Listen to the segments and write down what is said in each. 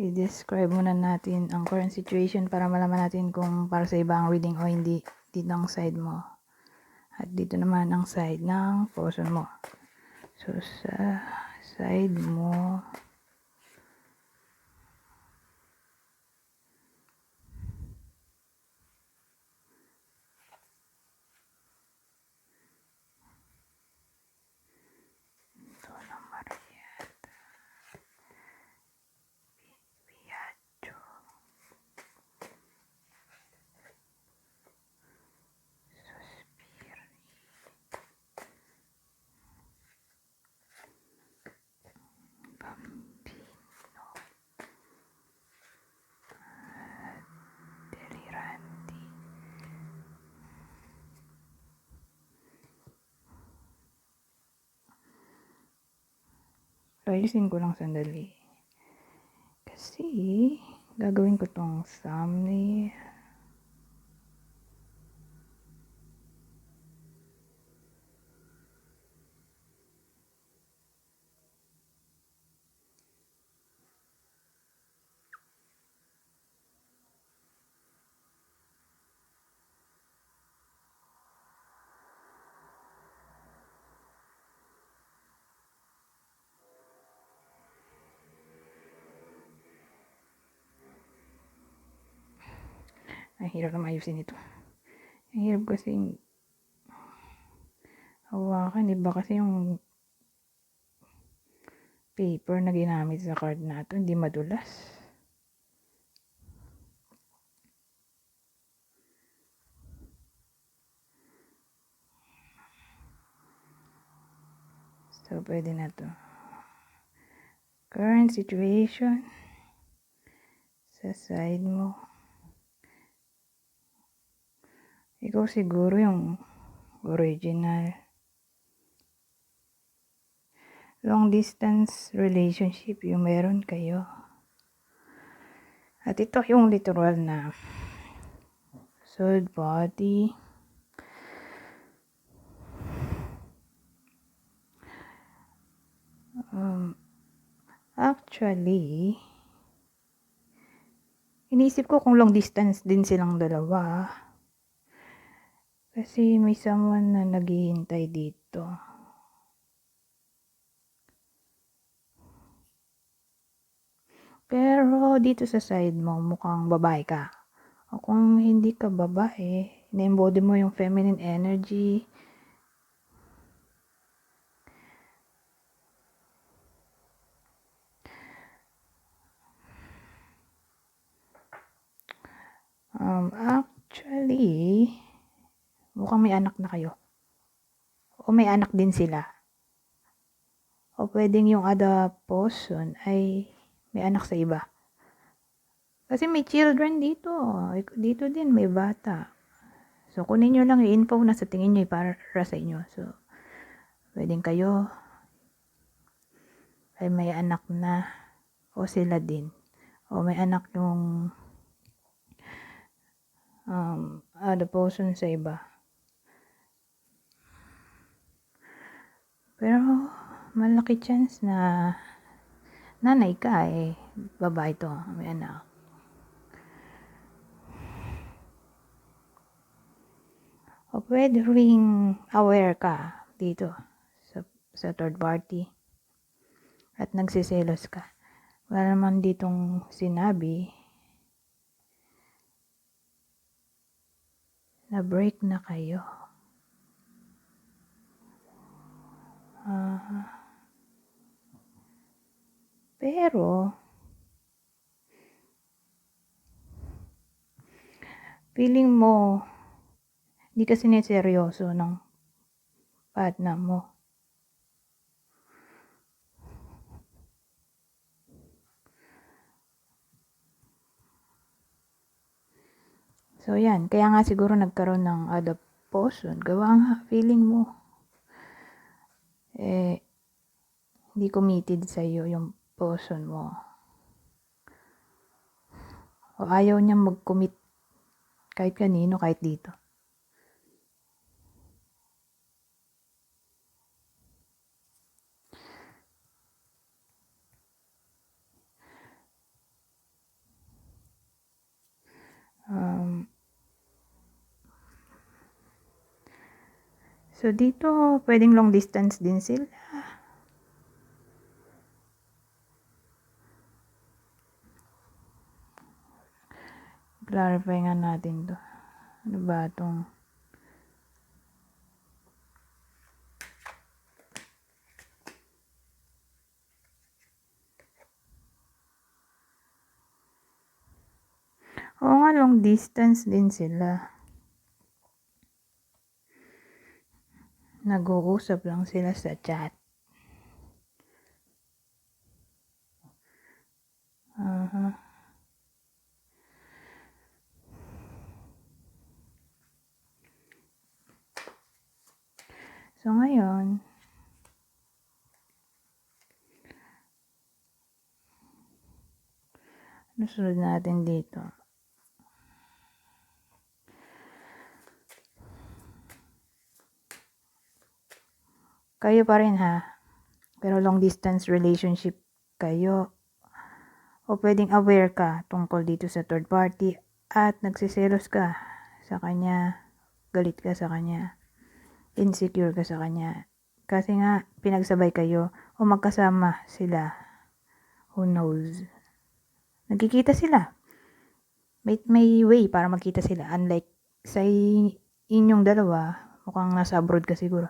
i-describe muna natin ang current situation para malaman natin kung para sa iba ang reading o hindi dito ang side mo. At dito naman ang side ng person mo. So, sa side mo, ayusin ko lang sandali. Kasi, gagawin ko tong thumbnail. Ang hirap naman ayusin ito. Ang hirap kasi hawakan. Iba kasi yung paper na ginamit sa card na ito. Hindi madulas. So, pwede na to. Current situation sa side mo. Ikaw siguro yung original. Long distance relationship yung meron kayo. At ito yung literal na third body. Um, actually, inisip ko kung long distance din silang dalawa. Kasi may someone na naghihintay dito. Pero dito sa side mo, mukhang babae ka. O kung hindi ka babae, na-embody mo yung feminine energy. Um, actually, mukhang may anak na kayo. O may anak din sila. O pwedeng yung person ay may anak sa iba. Kasi may children dito. Dito din may bata. So, kunin nyo lang yung info na sa tingin nyo para sa inyo. So, pwedeng kayo ay may anak na o sila din. O may anak yung um, person sa iba. Pero, malaki chance na nanay ka eh. Babae to, may anak. O pwede ring aware ka dito sa, sa third party at nagsiselos ka. Wala naman ditong sinabi na break na kayo. Ah. Pero, feeling mo, hindi ka sineseryoso ng partner mo. So, yan. Kaya nga siguro nagkaroon ng person. Gawa nga, feeling mo eh, hindi committed sa iyo yung person mo. O ayaw niya mag-commit kahit kanino, kahit dito. Um, so, dito, pwedeng long distance din sila. Clarify nga natin to. Ano ba itong... Oo nga, long distance din sila. Nag-uusap lang sila sa chat. Aha. So, ngayon, ano sunod natin dito? Kayo pa rin ha. Pero long distance relationship kayo. O pwedeng aware ka tungkol dito sa third party at nagsiselos ka sa kanya. Galit ka sa kanya. Insecure ka sa kanya. Kasi nga, pinagsabay kayo o magkasama sila. Who knows? Nagkikita sila. May, may way para magkita sila. Unlike sa inyong dalawa, mukhang nasa abroad ka siguro.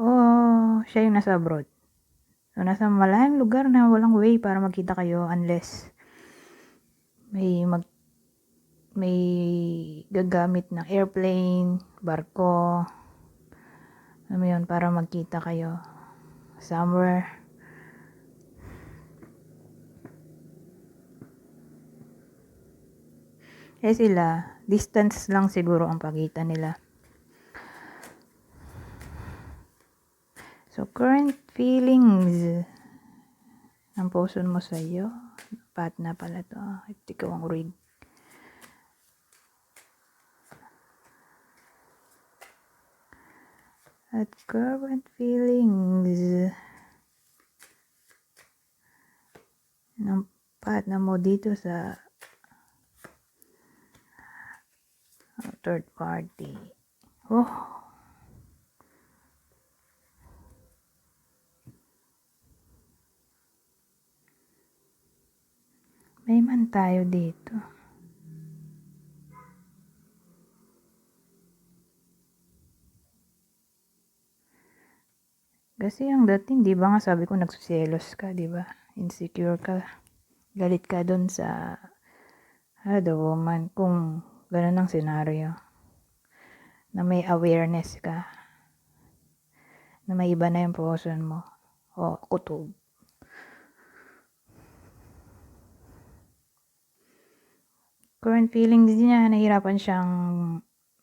Oo, siya yung nasa abroad. So, nasa malayang lugar na walang way para magkita kayo unless may mag may gagamit ng airplane, barko, yun, para magkita kayo somewhere. Eh sila, distance lang siguro ang pagitan nila. So, current feelings ng puso mo sa iyo. Pat na pala to. Ito ikaw ang read. At current feelings ng partner mo dito sa uh, third party. Oh, may man tayo dito. Kasi ang dating, di ba nga sabi ko nagsuselos ka, di ba? Insecure ka. Galit ka dun sa other woman kung ganun ang senaryo. Na may awareness ka. Na may iba na yung portion mo. O kutob. Current feelings niya, nahirapan siyang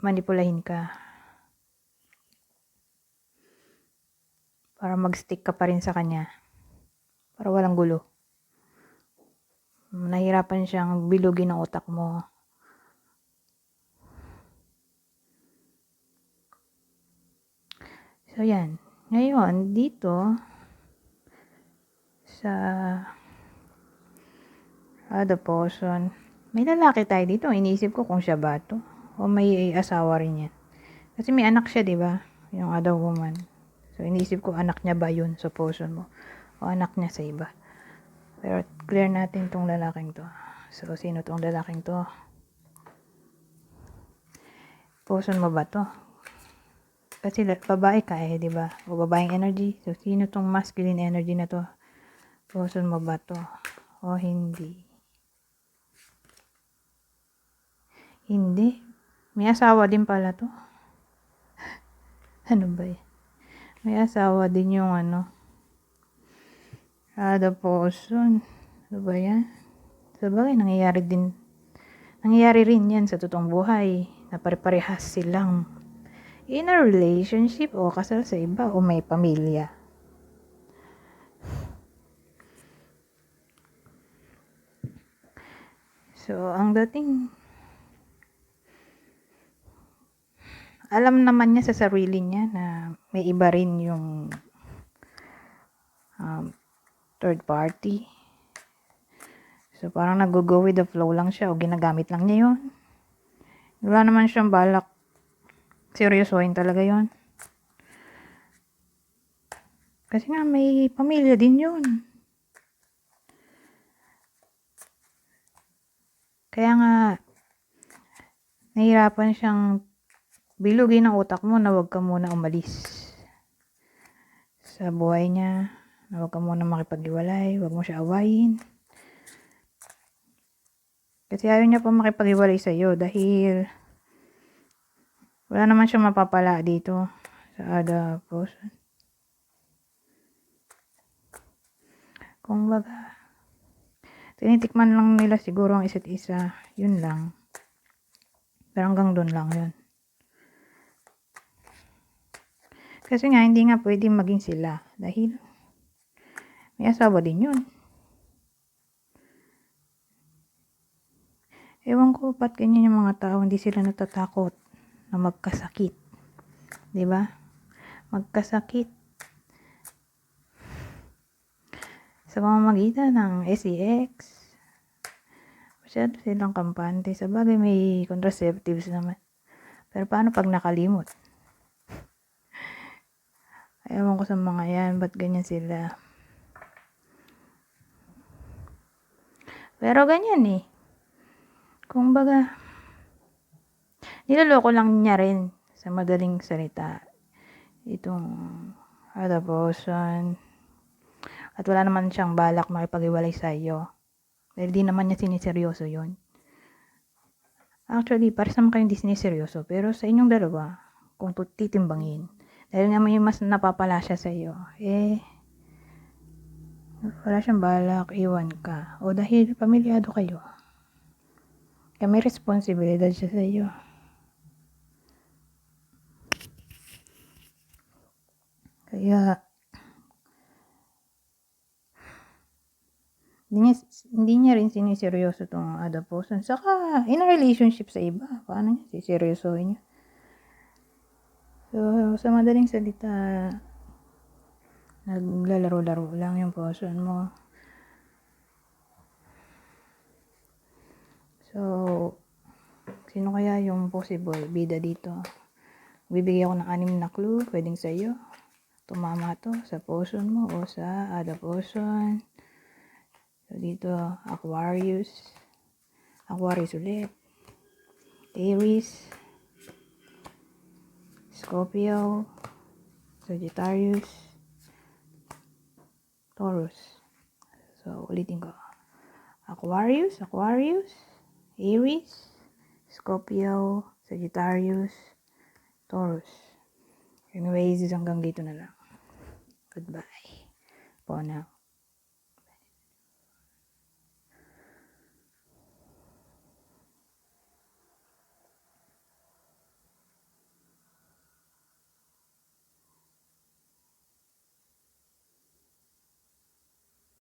manipulahin ka. Para mag-stick ka pa rin sa kanya. Para walang gulo. Nahirapan siyang bilugin ang utak mo. So, yan. Ngayon, dito, sa other person, may lalaki tayo dito. Iniisip ko kung siya ba to. O may asawa rin yan. Kasi may anak siya, di ba? Yung other woman. So, iniisip ko anak niya ba yun sa person mo? O anak niya sa iba. Pero clear natin tong lalaking to. So, sino tong lalaking to? Person mo ba to? Kasi babae ka eh, di ba? O babaeng energy. So, sino tong masculine energy na to? Person mo ba to? O hindi? Hindi. May asawa din pala to. ano ba eh? May asawa din yung ano. Ada person. Ano ba yan? Sa bagay, nangyayari din. Nangyayari rin yan sa totoong buhay. Na pare-parehas silang in a relationship o kasal sa iba o may pamilya. So, ang dating alam naman niya sa sarili niya na may iba rin yung um, third party. So, parang nag-go with the flow lang siya o ginagamit lang niya yun. Wala naman siyang balak. Seryosohin talaga yon Kasi nga, may pamilya din yun. Kaya nga, nahihirapan siyang bilugin ang utak mo na huwag ka muna umalis sa buhay niya, na huwag ka muna makipag-iwalay, huwag mo siya awayin. Kasi ayaw niya pa makipag-iwalay sa iyo dahil wala naman siyang mapapala dito sa other person. Kung baga, tinitikman lang nila siguro ang isa't isa. Yun lang. Pero hanggang doon lang yun. Kasi nga, hindi nga pwede maging sila. Dahil, may asawa din yun. Ewan ko, ba't ganyan yung mga tao, hindi sila natatakot na magkasakit. ba? Magkasakit. Sa pamamagitan ng SEX, masyado silang kampante. Sa bagay, may contraceptives naman. Pero paano pag nakalimot? Ewan ko sa mga yan, ba't ganyan sila? Pero ganyan eh. Kung baga, niloloko lang niya rin sa madaling salita. Itong person. At wala naman siyang balak makipag-iwalay sa iyo. Dahil di naman niya siniseryoso yon. Actually, para sa mga kayong di siniseryoso. Pero sa inyong dalawa, kung titimbangin, dahil nga may mas napapala siya sa iyo, eh, wala siyang balak, iwan ka. O dahil pamilyado kayo, kaya may responsibilidad siya sa iyo. Kaya, hindi niya, hindi niya rin siniseryoso itong person. Saka, in a relationship sa iba, paano niya siseryosohin niya? So, sa madaling salita, naglalaro-laro lang yung person mo. So, sino kaya yung possible bida dito? Bibigyan ko ng anim na clue, pwedeng sa iyo. Tumama to sa person mo o sa other person. So, dito, Aquarius. Aquarius ulit. Aries. Scorpio. Sagittarius. Taurus. So, ulitin ko. Aquarius, Aquarius, Aries, Scorpio, Sagittarius, Taurus. Anyways, hanggang dito na lang. Goodbye. For now.